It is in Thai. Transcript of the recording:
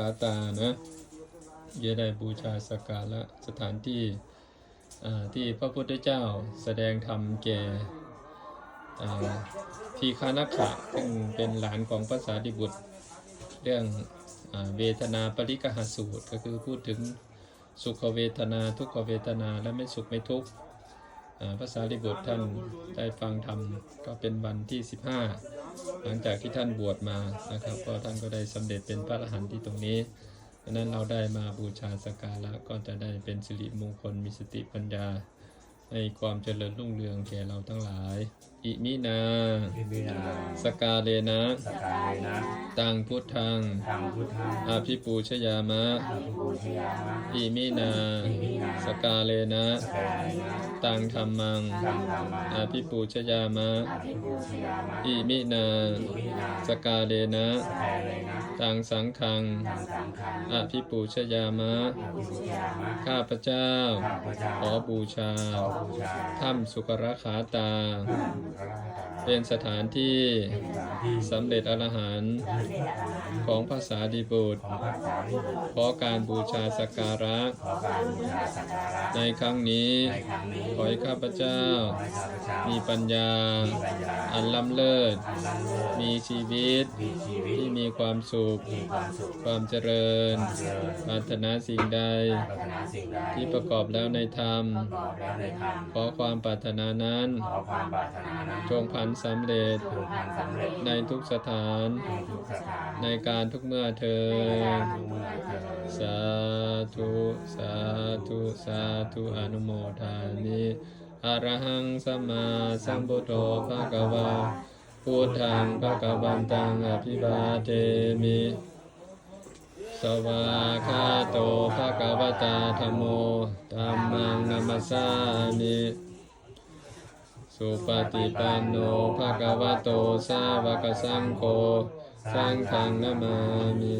ขาตานะจะได้บูชาสักการะสถานที่ที่พระพุทธเจ้าแสดงธรรมแก่ทีฆานักขะซึ่งเป็นหลานของพระสารีบุตร เรื่องอเวทนาปริกหสูตร ก็คือพูดถึงสุขเวทนาทุกขเวทนาและไม่สุขไม่ทุกข์ พระสารีบุตรท่านได้ฟังธรรมก็เป็นวันที่ 15 หลังจากที่ท่านบวชมานะครับ ก็ท่านก็ได้สำเร็จเป็นพระอรหันต์ที่ตรงนี้ดังนั้นเราได้มาบูชาสักการะก็จะได้เป็นสิริมงคลมีสติปัญญาให้ความเจริญรุ่งเรืองแก่เราทั้งหลาย อิมินาพิมินาสกาเลนะสกายนะ ตังพุทธังทางพุทธังอาภิปูชยามะ อาภิปูชยามะ อิมินาสกาเลนะสกายนะตังธรรมังทางธรรมะอาภิปูชยามะอาภิปูชยามะอิมินาอิมินาสกาเลนะสกายเลยนะตังสังขังทางสังฆังอาภิปูชยามะอาภิปูชยามะ ข้าพเจ้าข้าพเจ้าขอบูชาขอบูชาถ้ำสุกรขาตาพระพระราชาเป็นสถานที่เป็นสถานที่สำเร็จอรหันต์ ของภาษาดิบุตรของพระสารีบุตรขอการบูชาสักการะขอการบูชาสักการะ ในครั้งนี้ในครั้งนี้ขอให้ข้าพเจ้าขอให้ข้าพเจ้า มีปัญญามีปัญญาอันล้ำเลิศอันล้ำเลิศมีชีวิตมีชีวิต ที่มีความสุขมีความสุขความเจริญความเจริญปรารถนาสิ่งใดปรารถนาสิ่งใดที่ประกอบแล้วในธรรมประกอบแล้วในธรรม ขอความปรารถนานั้นขอความปรารถนานั้นจงพันสำเร็จจงพันสำเร็จ ในทุกสถาน ในการทุกเมื่อเธอ สาธุ สาธุ สาธุอนุโมทานิอะระหังสัมมาสัมพุทโธภะคะวาพุทธังภะคะวันตังอภิวาเทมิ สวาคาโตภะคะวตาธโมธัมมังนัมสสามิสุปฏิปันโนภะคะวะโตสาวกสังโฆ สังฆังนามามิ